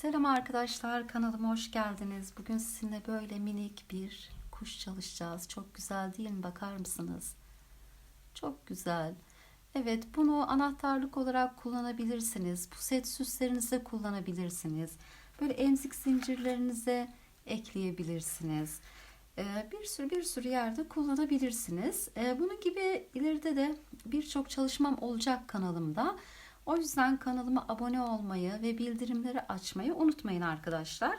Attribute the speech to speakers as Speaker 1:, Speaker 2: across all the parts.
Speaker 1: Selam arkadaşlar kanalıma hoş geldiniz. Bugün sizinle böyle minik bir kuş çalışacağız. Çok güzel değil mi? Bakar mısınız? Çok güzel. Evet bunu anahtarlık olarak kullanabilirsiniz. Puset süslerinize kullanabilirsiniz. Böyle emzik zincirlerinize ekleyebilirsiniz. Ee, bir sürü bir sürü yerde kullanabilirsiniz. Ee, bunun gibi ileride de birçok çalışmam olacak kanalımda. O yüzden kanalıma abone olmayı ve bildirimleri açmayı unutmayın arkadaşlar.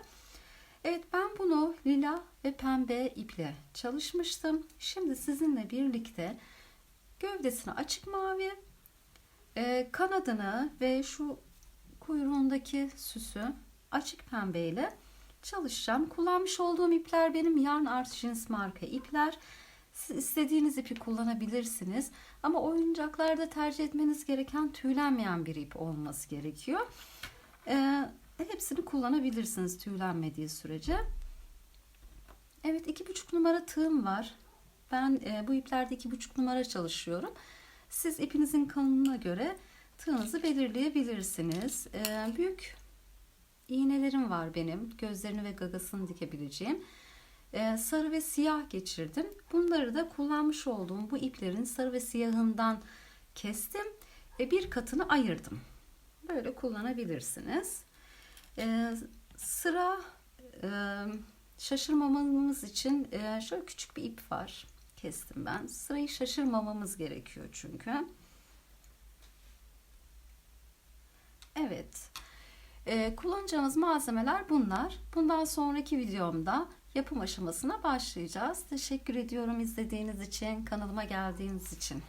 Speaker 1: Evet ben bunu lila ve pembe iple çalışmıştım. Şimdi sizinle birlikte gövdesini açık mavi, e, kanadını ve şu kuyruğundaki süsü açık pembe ile çalışacağım. Kullanmış olduğum ipler benim Yarn Art Jeans marka ipler. Siz istediğiniz ipi kullanabilirsiniz. Ama oyuncaklarda tercih etmeniz gereken tüylenmeyen bir ip olması gerekiyor. Ee, hepsini kullanabilirsiniz tüylenmediği sürece. Evet iki buçuk numara tığım var. Ben e, bu iplerde iki buçuk numara çalışıyorum. Siz ipinizin kalınlığına göre tığınızı belirleyebilirsiniz. Ee, büyük iğnelerim var benim. Gözlerini ve gagasını dikebileceğim. Ee, sarı ve siyah geçirdim. Bunları da kullanmış olduğum bu iplerin sarı ve siyahından kestim ve bir katını ayırdım. Böyle kullanabilirsiniz. Ee, sıra e, şaşırmamamız için e, şöyle küçük bir ip var. Kestim ben. Sırayı şaşırmamamız gerekiyor çünkü. Evet. Ee, kullanacağımız malzemeler bunlar. Bundan sonraki videomda yapım aşamasına başlayacağız. Teşekkür ediyorum izlediğiniz için, kanalıma geldiğiniz için.